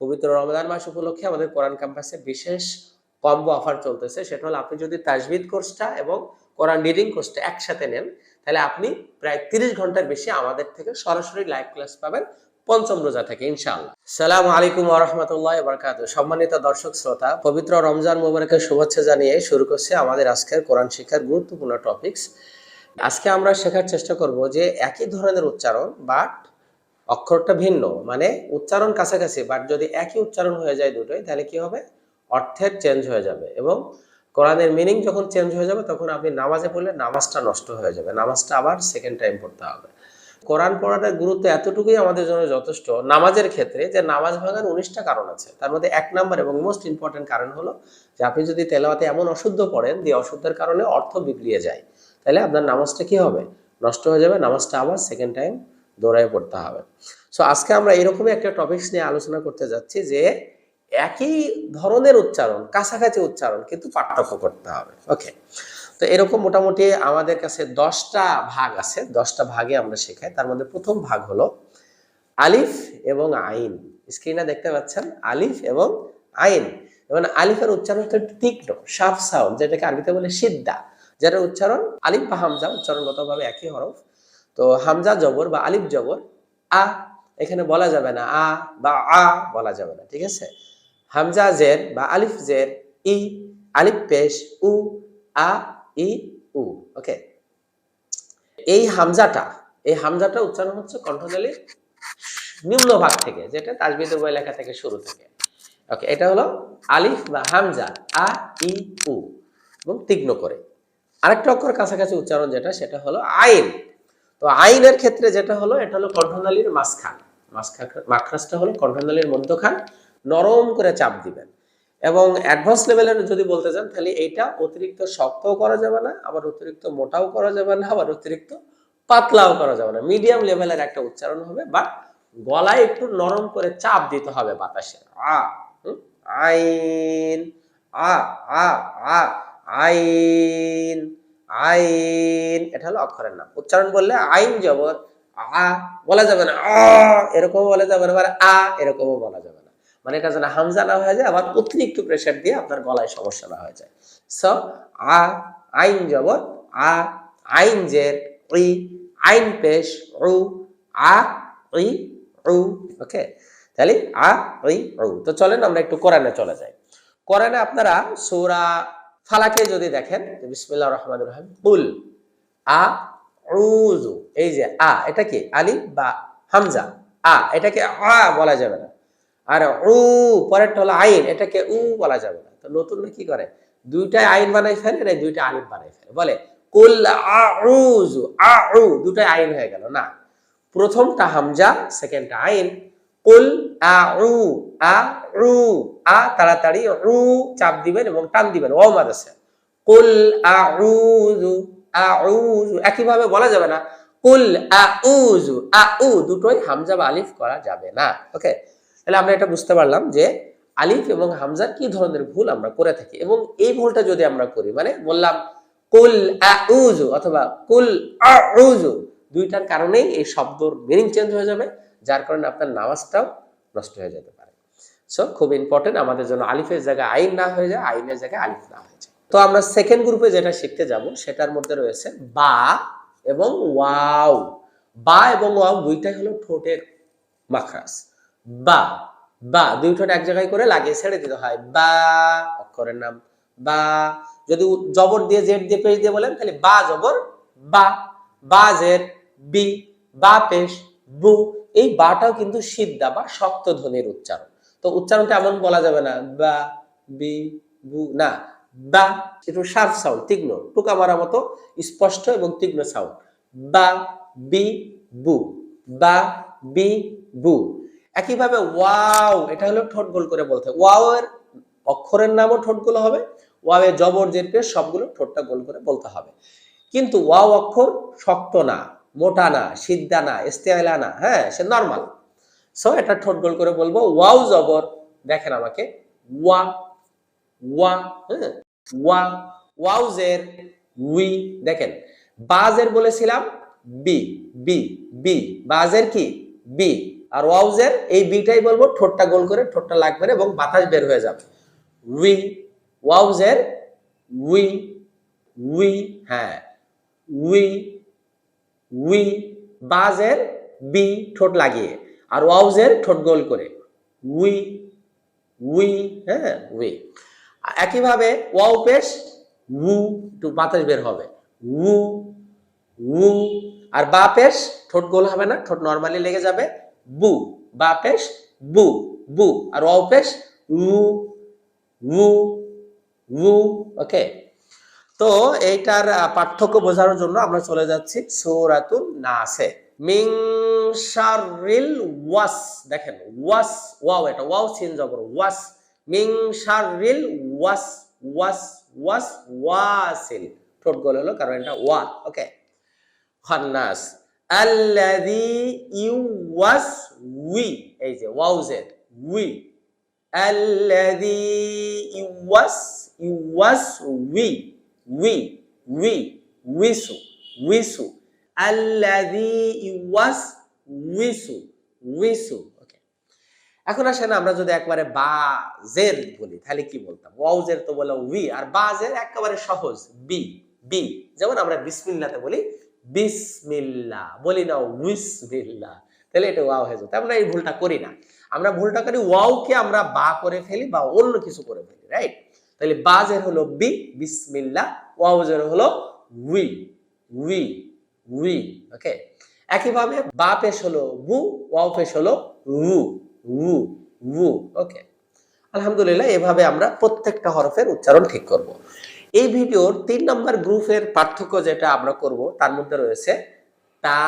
পবিত্র রমজান মাস উপলক্ষে আমাদের কোরআন ক্যাম্পাসে বিশেষ কম্বো অফার চলতেছে। সেটা হলো আপনি যদি তাজবিদ কোর্সটা এবং কোরআন রিডিং কোর্সটা একসাথে নেন, তাহলে আপনি প্রায় তিরিশ ঘণ্টার বেশি আমাদের থেকে সরাসরি লাইভ ক্লাস পাবেন পঞ্চম রোজা থেকে, ইনশাআল্লাহ। সালাম আলাইকুম রহমতুল্লাহ বরকাত সম্মানিত দর্শক, শ্রোতা, পবিত্র রমজান মোবারকের শুভেচ্ছা জানিয়ে শুরু করছে আমাদের আজকের কোরআন শিক্ষার গুরুত্বপূর্ণ টপিকস আজকে আমরা শেখার চেষ্টা করব যে একই ধরনের উচ্চারণ বাট অক্ষরটা ভিন্ন মানে উচ্চারণ কাছাকাছি বাট যদি একই উচ্চারণ হয়ে যায় দুটোই, তাহলে কি হবে? অর্থের চেঞ্জ হয়ে যাবে এবং কোরআনের মিনিং যখন চেঞ্জ হয়ে যাবে, তখন আপনি নামাজে পড়লে নামাজটা নষ্ট হয়ে যাবে, নামাজটা আবার সেকেন্ড টাইম পড়তে হবে। কোরআন পড়াটার গুরুত্ব এতটুকুই আমাদের জন্য যথেষ্ট নামাজের ক্ষেত্রে যে নামাজ ভাঙার উনিশটা কারণ আছে। তার মধ্যে এক নাম্বার এবং মোস্ট ইম্পর্টেন্ট কারণ হলো যে আপনি যদি তেলাওয়াতে এমন অশুদ্ধ পড়েন, যে অশুদ্ধের কারণে অর্থ বিগড়িয়ে যায়, তাহলে আপনার নামাজটা কি হবে? নষ্ট হয়ে যাবে, নামাজটা আবার সেকেন্ড টাইম দৌড়ায় পড়তে হবে। সো আজকে আমরা এরকমই একটা টপিকস নিয়ে আলোচনা করতে যাচ্ছি যে একই ধরনের উচ্চারণ, কাছাকাছি উচ্চারণ কিন্তু পার্থক্য করতে হবে। ওকে তো এরকম মোটামুটি আমাদের কাছে দশটা ভাগ আছে, দশটা ভাগে আমরা শেখাই। তার মধ্যে প্রথম ভাগ হলো আলিফ এবং আইন। স্ক্রিনে দেখতে পাচ্ছেন? আলিফ এবং আইন। এবং আলিফের উচ্চারণ হচ্ছে তীক্ষ্ণ সাফ সাউন্ড যেটাকে আরবিতে বলে সিদ্ধা। যেটার উচ্চারণ আলিফ বা হামজা, উচ্চারণগতভাবে একই হরফ। তো হামজা জবর বা আলিফ জবর, আ, এখানে বলা যাবে না, আ বা আ বলা যাবে না, ঠিক আছে? হামজা জের বা আলিফ জের, ই, আলিফ পেশ, উ, আ, ই, উ, ওকে? এই হামজাটা এই হামজাটা উচ্চারণ হচ্ছে কণ্ঠনালীর নিম্ন ভাগ থেকে, যেটা তাজবিদ লেখা থেকে শুরু থেকে, ওকে? এটা হলো আলিফ বা হামজা, আ, ই, উ, এবং তীক্ষ্ণ করে। আরেকটা অক্ষর কাছাকাছি উচ্চারণ যেটা, সেটা হলো আইন। তো আইনের ক্ষেত্রে যেটা হলো, এটা হলো কণ্ঠনালীর মাঝখান। মাখরাজটা হলো কণ্ঠনালীর মধ্যখান, নরম করে চাপ দিবেন। এবং অ্যাডভান্স লেভেলের যদি বলতে চান, তাহলে এইটা অতিরিক্ত শক্তও করা যাবে না, আবার অতিরিক্ত মোটাও করা যাবে না, আবার অতিরিক্ত পাতলাও করা যাবে না। মিডিয়াম লেভেলের একটা উচ্চারণ হবে বাট গলায় একটু নরম করে চাপ দিতে হবে বাতাসে। আ আইন, আ আ আ, আইন। আইন, এটা হলো অক্ষরের নাম। উচ্চারণ বললে আইন জবর আ বলা যাবে না আ এরকম বলা যাবে না, আবার আ এরকমও বলা যাবে না। মানে এটা যেন হামজা না হয়ে যায়, আবার অতিরিক্ত প্রেশার দিয়ে আপনার গলায় সমস্যা না হয়ে যায়। সো আ, আইন জবর আ, আইন জের ই, আইন পেশ, উ, আ, ই, উ ওকে তাহলে আ, ই, উ। তো চলেন, আমরা একটু কোরআনে চলে যাই। কোরআনে আপনারা সূরা ফালাকে যদি দেখেন বিসমিল্লাহির রহমানির রহিম, কুল, আ, উযু, এই যে আ, এটা কি? আলিফ বা হামজা। আ, এটাকে আ বলা যাবে না। আর উ, পরেরটা হলো আইন, এটাকে উ বলা যাবে না। তো নতুন কি করে? দুইটাই আইন বানাই ফেলে না, দুইটা আলিফ বানাই ফেলে। বলে, কুল আউযু আউ দুটাই আইন হয়ে গেল। না, প্রথমটা হামজা, সেকেন্ডটা আইন। কুল আউ আউ আ তাড়াতাড়ি রু চাপ দিবেন এবং টান দিবেন ও আছে কুল আউযু আউযু একইভাবে বলা যাবে না। কুল আউযু আউ দুটোই হামজা বা আলিফ করা যাবে না, ওকে? তাহলে আমরা এটা বুঝতে পারলাম যে আলিফ এবং হামজার কি ধরনের ভুল আমরা করে থাকি এবং এই ভুলটা যদি আমরা করি মানে বললাম কুল আউযু অথবা কুল আউযু দুইটার কারণেই এই শব্দর মিনিং চেঞ্জ হয়ে যাবে। যার কারণে আপনার নামাজটাও নষ্ট হয়ে যেতে পারে। সো খুব ইম্পর্টেন্ট আমাদের জন্য আলিফের জায়গায় আইন না হয়ে যায়, আইনের জায়গায় আলিফ না হয়ে যায়। তো আমরা সেকেন্ড গ্রুপে যেটা শিখতে যাব, সেটার মধ্যে রয়েছে বা এবং ওয়াও। বা এবং ওয়াও দুইটাই হলো ঠোঁটের মাখরাস বা বা দুই ঠোঁট এক জায়গায় করে লাগিয়ে ছেড়ে দিতে হয়। বা, অক্ষরের নাম, বা। যদি জবর দিয়ে জেড দিয়ে পেশ দিয়ে বলেন, তাহলে বা জবর, বা। বা জের বি, বা পেশ, বু এই বাটাও কিন্তু সিদ্ধা বা শক্ত ধ্বনির উচ্চারণ। তো উচ্চারণটা এমন বলা যাবে না, বা, বি, বু, না, বা, একটু শার্প সাউন্ড তীক্ষ্ণ, টুকা মারা মতো স্পষ্ট এবং তীক্ষ্ণ সাউন্ড বা, বি, বু, বা, বি, বু। একইভাবে ওয়াও, এটা হলো ঠোঁট গোল করে বলতে। ওয়াও এর অক্ষরের নামও ঠোঁট গোল হবে, ওয়াও এর জবর পেশ, সবগুলো ঠোঁটটা গোল করে বলতে হবে। কিন্তু ওয়াও অক্ষর শক্ত না। মোটা না, সিদ্ধা না ইস্তেলা না হ্যাঁ সে নর্মাল সো এটা ঠোঁট গোল করে বলব, ওয়াও জবর। দেখেন আমাকে, ওয়া ওয়া হ্যাঁ ওয়া, ওয়াউজের, উই। দেখেন, বাজের বলেছিলাম, বি বি বি। বাজের কি? বি। আর ওয়াউজের, এই বিটাই বলব, ঠোঁটটা গোল করে, ঠোঁটটা লাগবে না এবং বাতাস বের হয়ে যাবে। উই, ওয়াউজের, উই উই হ্যাঁ উই উই বাজের বি ঠোঁট লাগিয়ে আর ওয়াউজের ঠোঁট গোল করে। উই উই হ্যাঁ উই। একইভাবে ওয়াও পেশ, উ একটু বাতাস বের হবে। উ উ, আর বা পেশ, ঠোঁট গোল হবে না, ঠোঁট নর্মালি লেগে যাবে। বু, বা পেশ, বু বু। আর ওয়াও পেশ, উ উ উ, ওকে। তো এইটার পার্থক্য বোঝানোর জন্য আমরা চলে যাচ্ছি সূরাতুন নাসে। মিং শাররিল ওয়াস, দেখেন, ওয়াস, ওয়াও এটা, ওয়াও চেঞ্জ জবর ওয়াস। মিং শাররিল ওয়াস ওয়াস ওয়াস, ওয়াসিল। ঠোঁট গোল হলো, কারণ এটা ওয়া, ওকে। খান্নাস, আল্লাযী ইউওয়াস উই, এই যে ওয়াউজের উই। আল্লাযী ইউওয়াস ইউওয়াস উই। উই উই উইসু উইসু আল্লাযী ইউওয়াস উইসু উইসু ওকে এখন আসেন আমরা যদি একবারে বা, জের বলি, তাহলে কি বলতাম? ওয়াউজের তো বলে উই আর বাজের একেবারে সহজ, বি বি। যেমন আমরা বিসমিল্লাতে বলি, বিসমিল্লা, বলি না উইসমিল্লা। তাহলে এটা ওয়াও হয়ে যেত। আমরা এই ভুলটা করি না। আমরা ভুলটা করি, ওয়াওকে আমরা বা করে ফেলি বা অন্য কিছু করে ফেলি রাইট তাহলে বাজের হলো বি, বিসমিল্লা ওয়াউজের হলো উই উই উই, ওকে? একইভাবে বা পেশ হলো বু ওয়াও পেশ হলো উ উ উ ওকে? আলহামদুলিল্লাহ, এভাবে আমরা প্রত্যেকটা হরফের উচ্চারণ ঠিক করব। এই ভিডিওর তিন নম্বর গ্রুপের পার্থক্য যেটা আমরা করব, তার মধ্যে রয়েছে তা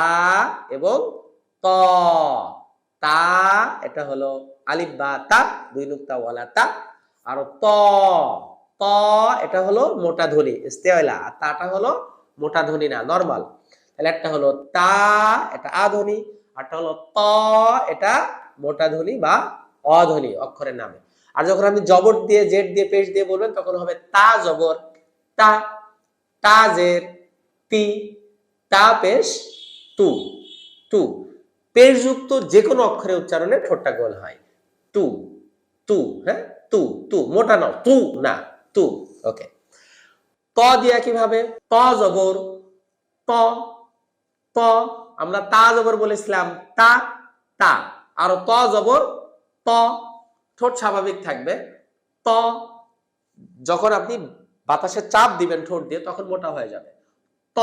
এবং ত। তা, এটা হলো আলিফ বা তা, দুই নুক্তা ওয়ালা তা আর ত ত এটা হলো মোটা ধ্বনি ইস্তেওয়ালা আর তাটা হলো মোটা ধ্বনি না নরমাল তাহলে একটা হলো তা, এটা আ ধ্বনি আরটা হলো ত, এটা মোটা ধ্বনি বা অধ্বনি অক্ষরের নামে। আর যখন আপনি জবর দিয়ে জেড দিয়ে, পেশ দিয়ে বলবেন, তখন হবে তা জবর, তা তা জের, তি, তা পেশ, তু টু পেশযুক্ত যে কোনো অক্ষরে উচ্চারণে ঠোঁটটা গোল হয়। টু টু হ্যাঁ? টু তু, মোটা নাও, তু, না, তু ওকে ত দিয়া কীভাবে? ত জবর ত ত আমরা তা জবর বলেছিলাম, তা তা, আর ত জবর, ত, ঠোঁট স্বাভাবিক থাকবে, ত, যখন আপনি বাতাসে চাপ দিবেন ঠোঁট দিয়ে, তখন মোটা হয়ে যাবে, ত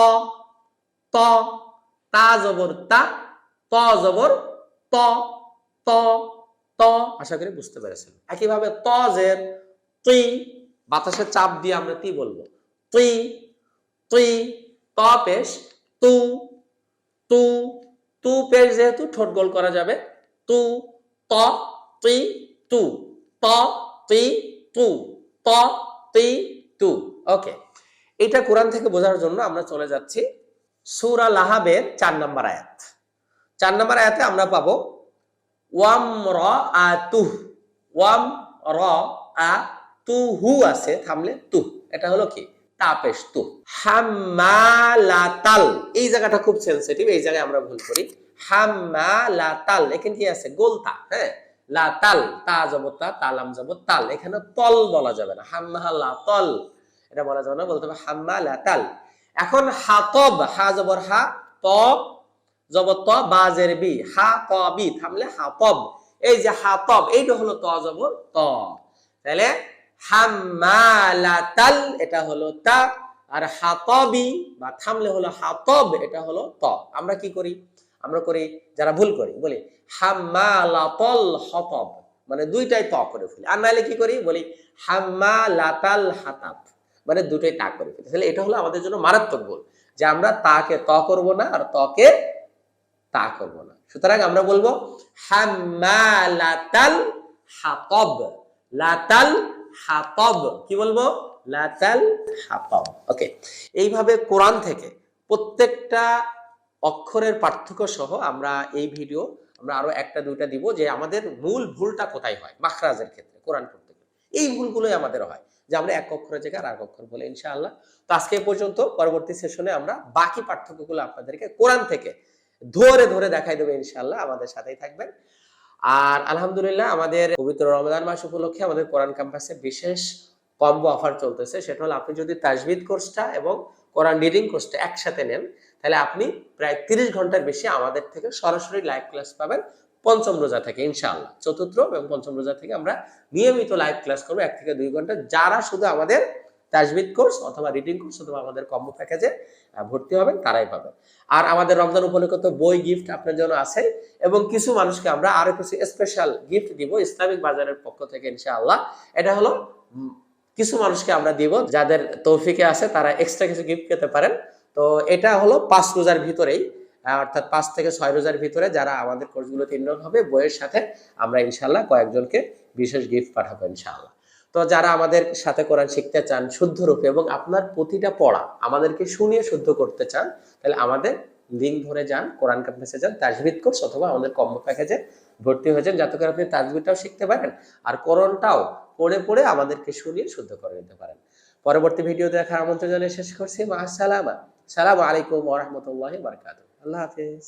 ত, তা জবর, তা ত জবর, ত ত ত, আশা করি বুঝতে পেরেছেন। একইভাবে ত জের, তুই বাতাসে চাপ দিয়ে আমরা তি বলব? তুই তুই, ত পেশ, তু তু তু পেশ যেহেতু ঠোঁট গোল করা যাবে। তু, ত, তুই, তু, ত, তুই, তু, ত, তুই, তু। ওকে, এটা কোরআন থেকে বোঝার জন্য আমরা চলে যাচ্ছি। সুরা লাহাবের চার নম্বর আয়াত। চার নম্বর আয়াতে আমরা পাবো ওয়াম র আ তুহ ওয়াম র আ তু আছে, থামলে তু এটা হলো কি? তাপেশ তু হাম্মালাতাল। এই জায়গাটা খুব সেনসিটিভ এই জায়গায় আমরা ভুল করি। হাম্মালাতাল, এখানে কি আছে? গোলতা হ্যাঁ? লাতাল, তা জবতা তালাম জব তাল। এখানে তল বলা যাবে না। হাম্মালাতল। এটা বলা যাবে না, বলতে হবে হাম্মালাতাল। এখন হাতব, হা জবর হা ত জবর ত বাজের বি, হা, ত, বি, থামলে হাতব এই যে হাতব এইটা হলো ত জবর, ত। তাহলে হাম্মালাতাল, এটা হলো তা, আর হাতবি বা থামলে হলো হাতব এটা হলো ত। আমরা কি করি? আমরা করি, যারা ভুল করি, বলি, হাম্মালাতল হতব মানে দুইটাই ত করে ফেলি। আর নাহলে কি করি? বলি, হাম্মালাতাল হাতাব মানে দুটোই তা করে ফেলি। তাহলে এটা হলো আমাদের জন্য মারাত্মক ভুল, যে আমরা তাকে ত করব না, আর তকে তা করব না। সুতরাং আমরা বলব, হাম্মালাতাল হাতব। লাতাল হাতব। কি বলব? লাতাল হাতব। ওকে এইভাবে কোরআন থেকে প্রত্যেকটা অক্ষরের পার্থক্য সহ আমরা এই ভিডিও, আমরা আরও একটা দুইটা দিব যে আমাদের মূল ভুলটা কোথায় হয়, মাখরাজের ক্ষেত্রে, কোরআন পড়তে গেলে। এই ভুলগুলোই আমাদের হয় যে আমরা এক অক্ষরের জায়গায় আর এক অক্ষর বলে, ইনশাআল্লাহ। তো আজকে পর্যন্ত, পরবর্তী সেশনে আমরা বাকি পার্থক্যগুলো আপনাদেরকে কোরআন থেকে ধরে ধরে দেখাই দেবো ইনশাআল্লাহ, আমাদের সাথেই থাকবেন। আর আলহামদুলিল্লাহ আমাদের পবিত্র রমজান মাস উপলক্ষে আমাদের কোরআন ক্যাম্পাসে বিশেষ কম্বো অফার চলতেছে। সেটা হলো আপনি যদি তাজবিদ কোর্সটা এবং কোরআন রিডিং কোর্সটা একসাথে নেন, তাহলে আপনি প্রায় তিরিশ ঘণ্টার বেশি আমাদের থেকে সরাসরি লাইভ ক্লাস পাবেন পঞ্চম রোজা থেকে ইনশাআল্লাহ। চতুর্থ এবং পঞ্চম রোজা থেকে আমরা নিয়মিত লাইভ ক্লাস করব, এক থেকে দুই ঘণ্টা। যারা শুধু আমাদের তাজবিদ কোর্স অথবা রিডিং কোর্স অথবা আমাদের কম্বো প্যাকেজে ভর্তি হবেন, তারাই পাবেন। আর আমাদের রমজান উপলক্ষে তো বই গিফট আপনার জন্য আছে এবং কিছু মানুষকে আমরা আরও কিছু স্পেশাল গিফট দিব ইসলামিক বাজারের পক্ষ থেকে ইনশাআল্লাহ। এটা হলো কিছু মানুষকে আমরা দিব যাদের তৌফিকে আছে, তারা এক্সট্রা কিছু গিফট পেতে পারেন। তো এটা হলো পাঁচ রোজার ভিতরেই অর্থাৎ পাঁচ থেকে ছয় রোজার ভিতরে যারা আমাদের কোর্সগুলোতে ইনরোল হবে, বইয়ের সাথে আমরা ইনশাল্লাহ কয়েকজনকে বিশেষ গিফট পাঠাবো ইনশাআল্লাহ। তো যারা আমাদের সাথে কোরআন শিখতে চান শুদ্ধ রূপে এবং আপনার প্রতিটা পড়া আমাদেরকে শুনিয়ে শুদ্ধ করতে চান, তাহলে আমাদের লিঙ্ক ধরে যান, কোরআন ক্যাম্পাসে যান তাজবিদ কোর্স অথবা আমাদের কম্বো প্যাকেজে ভর্তি হয়ে যান, যাতে করে আপনি তাজবিদটাও শিখতে পারেন আর কোরআনটাও পড়ে পড়ে আমাদেরকে শুনিয়ে শুদ্ধ করে নিতে পারেন। পরবর্তী ভিডিও দেখার আমন্ত্রণ জানিয়ে শেষ করছি। মা সালামা সালাম আলাইকুম ওরহমতুল্লাহ বারকাত আল্লাহ হাফিজ।